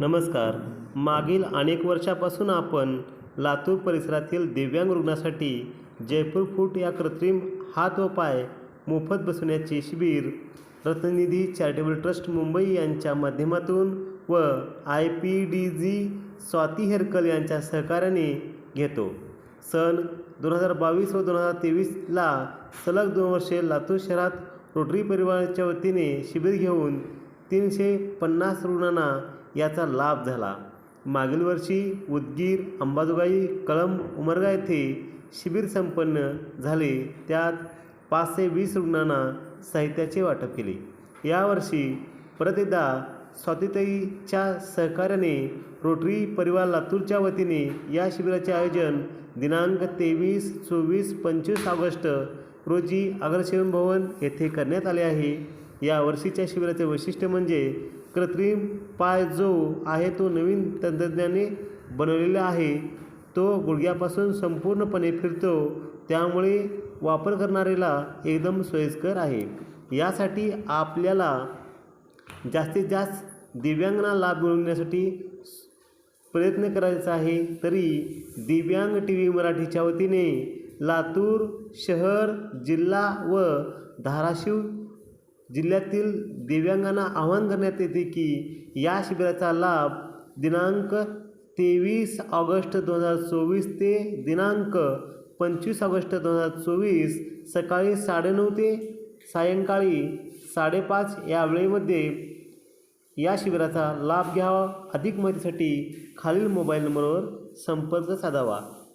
नमस्कार. मागील अनेक वर्षापासून आपण लातूर परिसरातील दिव्यांग रुग्णासाठी जयपूर फूट या कृत्रिम हात व पाय मोफत बसवण्याचे शिबिर रत्ननिधी चॅरिटेबल ट्रस्ट मुंबई यांच्या माध्यमातून व I P D G Swati Herkal यांच्या सहकार्याने घेतो. सन दोन हजार बावीस व दोन हजार तेवीसला सलग दोन वर्षे लातूर शहरात रोटरी परिवाराच्या वतीने शिबिर घेऊन तीनशे पन्नास रुग्णांना याचा लाभ झाला. मागील वर्षी उदगीर अंबाजोगाई कळंब उमरगा येथे शिबिर संपन्न झाले. त्यात पाचशे वीस रुग्णांना साहित्याचे वाटप केले. यावर्षी परत एकदा स्वातीताईच्या सहकार्याने रोटरी परिवार लातूरच्या वतीने या शिबिराचे आयोजन दिनांक तेवीस चोवीस पंचवीस ऑगस्ट रोजी अग्रसेवन भवन येथे करण्यात आले आहे. या वर्षीच्या शिबिराचे वैशिष्ट्य म्हणजे कृत्रिम पाय जो आहे तो नवीन तंत्रज्ञाने बनवलेला आहे तो गुडघ्यापासून संपूर्णपणे फिरतो त्यामुळे वापर करणाऱ्याला एकदम सोयीस्कर आहे. यासाठी आपल्याला जास्तीत जास्त दिव्यांगांना लाभ मिळवण्यासाठी प्रयत्न करायचा आहे तरी दिव्यांग टी व्ही मराठीच्या वतीने लातूर शहर जिल्हा व धाराशिव जिल्ह्यातील दिव्यांगांना आवाहन करण्यात येते की या शिबिराचा लाभ दिनांक तेवीस ऑगस्ट दोन हजार चोवीस ते दिनांक पंचवीस ऑगस्ट दोन हजार चोवीस सकाळी साडेनऊ ते सायंकाळी साडेपाच या वेळेमध्ये या शिबिराचा लाभ घ्यावा. अधिक माहितीसाठी खालील मोबाईल नंबरवर संपर्क साधावा.